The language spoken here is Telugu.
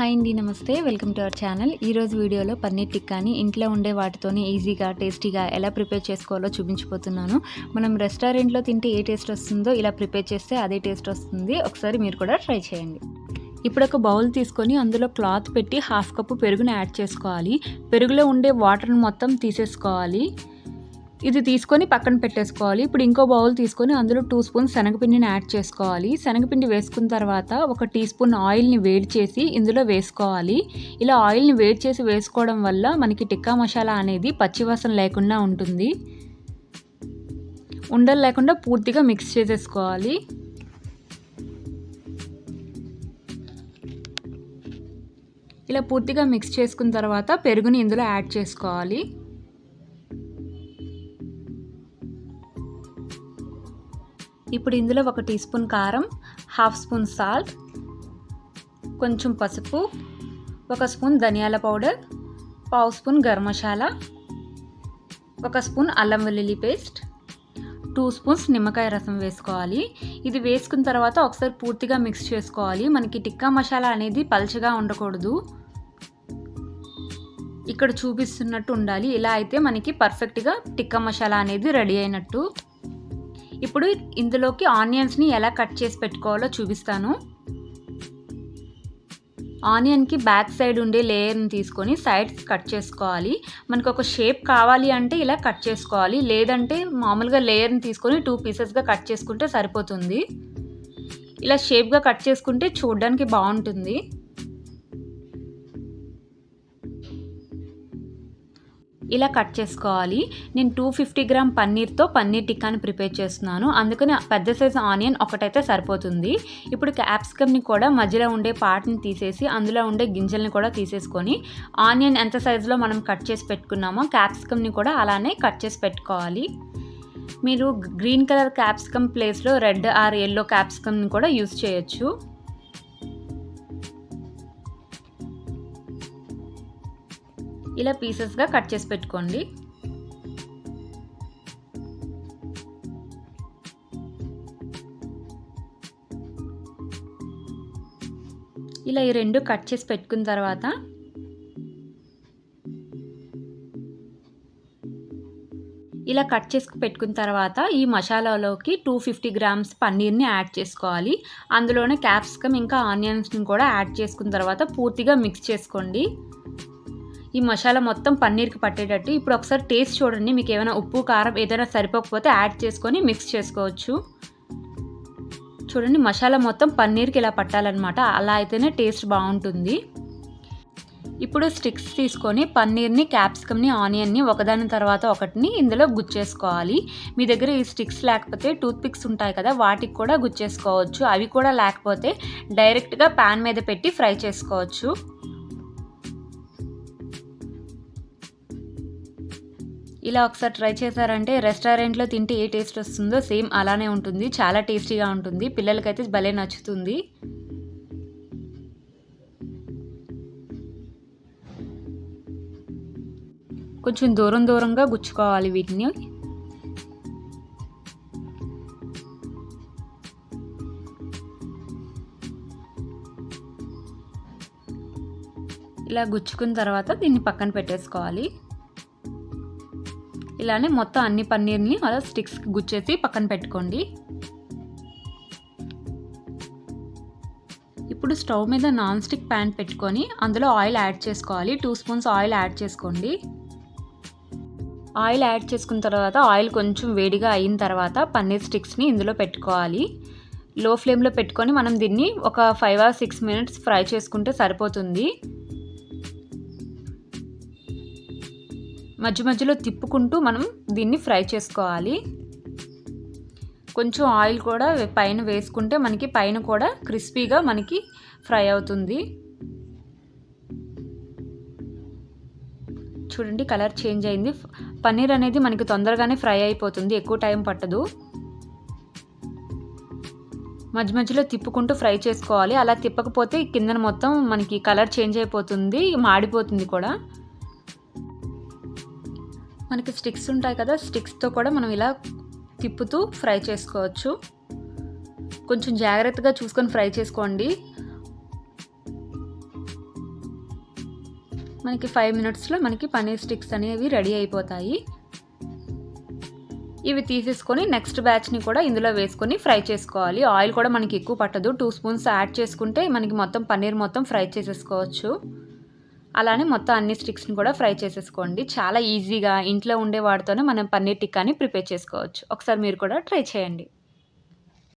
హాయ్ అండి namaste. Welcome to our channel. ఈరోజు వీడియోలో పన్నీర్ టిక్కాని ఇంట్లో ఉండే వాటితోనే ఈజీగా టేస్టీగా ఎలా ప్రిపేర్ చేసుకోవాలో చూపించిపోతున్నాను మనం రెస్టారెంట్లో తింటే ఏ టేస్ట్ వస్తుందో ఇలా ప్రిపేర్ చేస్తే అదే టేస్ట్ వస్తుంది. ఒకసారి మీరు కూడా ట్రై చేయండి. ఇప్పుడు ఒక బౌల్ తీసుకొని అందులో క్లాత్ పెట్టి హాఫ్ కప్పు పెరుగును యాడ్ చేసుకోవాలి. పెరుగులో ఉండే వాటర్ని మొత్తం తీసేసుకోవాలి. ఇది తీసుకొని పక్కన పెట్టేసుకోవాలి. ఇప్పుడు ఇంకో బౌల్ తీసుకొని అందులో టూ స్పూన్స్ శనగపిండిని యాడ్ చేసుకోవాలి. శనగపిండి వేసుకున్న తర్వాత ఒక టీ స్పూన్ ఆయిల్ని వేడి చేసి ఇందులో వేసుకోవాలి. ఇలా ఆయిల్ని వేడి చేసి వేసుకోవడం వల్ల మనకి టిక్కా మసాలా అనేది పచ్చివాసన లేకుండా ఉంటుంది. ఉండలు లేకుండా పూర్తిగా మిక్స్ చేసేసుకోవాలి. ఇలా పూర్తిగా మిక్స్ చేసుకున్న తర్వాత పెరుగుని ఇందులో యాడ్ చేసుకోవాలి. ఇప్పుడు ఇందులో ఒక టీ స్పూన్ కారం హాఫ్ స్పూన్ సాల్ట్ కొంచెం పసుపు ఒక స్పూన్ ధనియాల పౌడర్ పావు స్పూన్ గరం మసాలా ఒక స్పూన్ అల్లం వెల్లుల్లి పేస్ట్ టూ స్పూన్స్ నిమ్మకాయ రసం వేసుకోవాలి. ఇది వేసుకున్న తర్వాత ఒకసారి పూర్తిగా మిక్స్ చేసుకోవాలి. మనకి టిక్కా మసాలా అనేది పల్చగా ఉండకూడదు. ఇక్కడ చూపిస్తున్నట్టు ఉండాలి. ఇలా అయితే మనకి పర్ఫెక్ట్గా టిక్కా మసాలా అనేది రెడీ అయినట్టు. ఇప్పుడు ఇందులోకి ఆనియన్స్ని ఎలా కట్ చేసి పెట్టుకోవాలో చూపిస్తాను. ఆనియన్కి బ్యాక్ సైడ్ ఉండే లేయర్ని తీసుకొని సైడ్స్ కట్ చేసుకోవాలి. మనకు ఒక షేప్ కావాలి అంటే ఇలా కట్ చేసుకోవాలి. లేదంటే మామూలుగా లేయర్ని తీసుకొని టూ పీసెస్గా కట్ చేసుకుంటే సరిపోతుంది. ఇలా షేప్గా కట్ చేసుకుంటే చూడడానికి బాగుంటుంది. ఇలా కట్ చేసుకోవాలి. నేను టూ ఫిఫ్టీ గ్రామ్ పన్నీర్తో పన్నీర్ టిక్కాని ప్రిపేర్ చేస్తున్నాను. అందుకని పెద్ద సైజు ఆనియన్ ఒకటైతే సరిపోతుంది. ఇప్పుడు క్యాప్సికమ్ని కూడా మధ్యలో ఉండే పార్ట్ని తీసేసి అందులో ఉండే గింజల్ని కూడా తీసేసుకొని ఆనియన్ ఎంత సైజులో మనం కట్ చేసి పెట్టుకున్నామో క్యాప్సికమ్ని కూడా అలానే కట్ చేసి పెట్టుకోవాలి. మీరు గ్రీన్ కలర్ క్యాప్సికమ్ ప్లేస్లో రెడ్ ఆర్ ఎల్లో క్యాప్సికమ్ని కూడా యూస్ చేయొచ్చు. ఇలా పీసెస్గా కట్ చేసి పెట్టుకోండి. ఇలా ఈ రెండు కట్ చేసి పెట్టుకున్న తర్వాత ఇలా కట్ చేసి పెట్టుకున్న తర్వాత ఈ మసాలాలోకి టూ ఫిఫ్టీ గ్రామ్స్ పన్నీర్ని యాడ్ చేసుకోవాలి. అందులోనే క్యాప్సికమ్ ఇంకా ఆనియన్స్ని కూడా యాడ్ చేసుకున్న తర్వాత పూర్తిగా మిక్స్ చేసుకోండి. ఈ మసాలా మొత్తం పన్నీర్కి పట్టేటట్టు. ఇప్పుడు ఒకసారి టేస్ట్ చూడండి. మీకు ఏమైనా ఉప్పు కారం ఏదైనా సరిపోకపోతే యాడ్ చేసుకొని మిక్స్ చేసుకోవచ్చు. చూడండి మసాలా మొత్తం పన్నీర్కి ఇలా పట్టాలన్నమాట. అలా అయితేనే టేస్ట్ బాగుంటుంది. ఇప్పుడు స్టిక్స్ తీసుకొని పన్నీర్ని క్యాప్సికమ్ని ఆనియన్ని ఒకదాని తర్వాత ఒకటిని ఇందులో గుచ్చేసుకోవాలి. మీ దగ్గర ఈ స్టిక్స్ లేకపోతే టూత్ పిక్స్ ఉంటాయి కదా వాటికి కూడా గుచ్చేసుకోవచ్చు. అవి కూడా లేకపోతే డైరెక్ట్గా ప్యాన్ మీద పెట్టి ఫ్రై చేసుకోవచ్చు. ఇలా ఒకసారి ట్రై చేశారంటే రెస్టారెంట్లో తింటే ఏ టేస్ట్ వస్తుందో సేమ్ అలానే ఉంటుంది. చాలా టేస్టీగా ఉంటుంది. పిల్లలకైతే భలే నచ్చుతుంది. కొంచెం దూరం దూరంగా గుచ్చుకోవాలి వీటిని. ఇలా గుచ్చుకున్న తర్వాత దీన్ని పక్కన పెట్టేసుకోవాలి. ఇలానే మొత్తం అన్ని పన్నీర్ని అలా స్టిక్స్ గుచ్చేసి పక్కన పెట్టుకోండి. ఇప్పుడు స్టవ్ మీద నాన్ స్టిక్ ప్యాన్ పెట్టుకొని అందులో ఆయిల్ యాడ్ చేసుకోవాలి. టూ స్పూన్స్ ఆయిల్ యాడ్ చేసుకోండి. ఆయిల్ యాడ్ చేసుకున్న తర్వాత ఆయిల్ కొంచెం వేడిగా అయిన తర్వాత పన్నీర్ స్టిక్స్ని ఇందులో పెట్టుకోవాలి. లో ఫ్లేమ్లో పెట్టుకొని మనం దీన్ని ఒక five or six minutes fry చేసుకుంటే సరిపోతుంది. మధ్య మధ్యలో తిప్పుకుంటూ మనం దీన్ని ఫ్రై చేసుకోవాలి. కొంచెం ఆయిల్ కూడా పైన వేసుకుంటే మనకి పైన కూడా క్రిస్పీగా మనకి ఫ్రై అవుతుంది. చూడండి కలర్ చేంజ్ అయింది. పన్నీర్ అనేది మనకి తొందరగానే ఫ్రై అయిపోతుంది. ఎక్కువ టైం పట్టదు. మధ్య మధ్యలో తిప్పుకుంటూ ఫ్రై చేసుకోవాలి. అలా తిప్పకపోతే కిందన మొత్తం మనకి కలర్ చేంజ్ అయిపోతుంది మాడిపోతుంది కూడా. మనకి స్టిక్స్ ఉంటాయి కదా స్టిక్స్తో కూడా మనం ఇలా తిప్పుతూ ఫ్రై చేసుకోవచ్చు. కొంచెం జాగ్రత్తగా చూసుకొని ఫ్రై చేసుకోండి. మనకి ఫైవ్ మినిట్స్లో మనకి పన్నీర్ స్టిక్స్ అనేవి రెడీ అయిపోతాయి. ఇవి తీసేసుకొని నెక్స్ట్ బ్యాచ్ని కూడా ఇందులో వేసుకొని ఫ్రై చేసుకోవాలి. ఆయిల్ కూడా మనకి ఎక్కువ పట్టదు. టూ స్పూన్స్ యాడ్ చేసుకుంటే మనకి మొత్తం పన్నీర్ మొత్తం ఫ్రై చేసేసుకోవచ్చు. అలానే మొత్తం అన్ని స్టిక్స్ని కూడా ఫ్రై చేసేసుకోండి. చాలా ఈజీగా ఇంట్లో ఉండే వాటితోనే మనం పన్నీర్ టిక్కాని ప్రిపేర్ చేసుకోవచ్చు. ఒకసారి మీరు కూడా ట్రై చేయండి.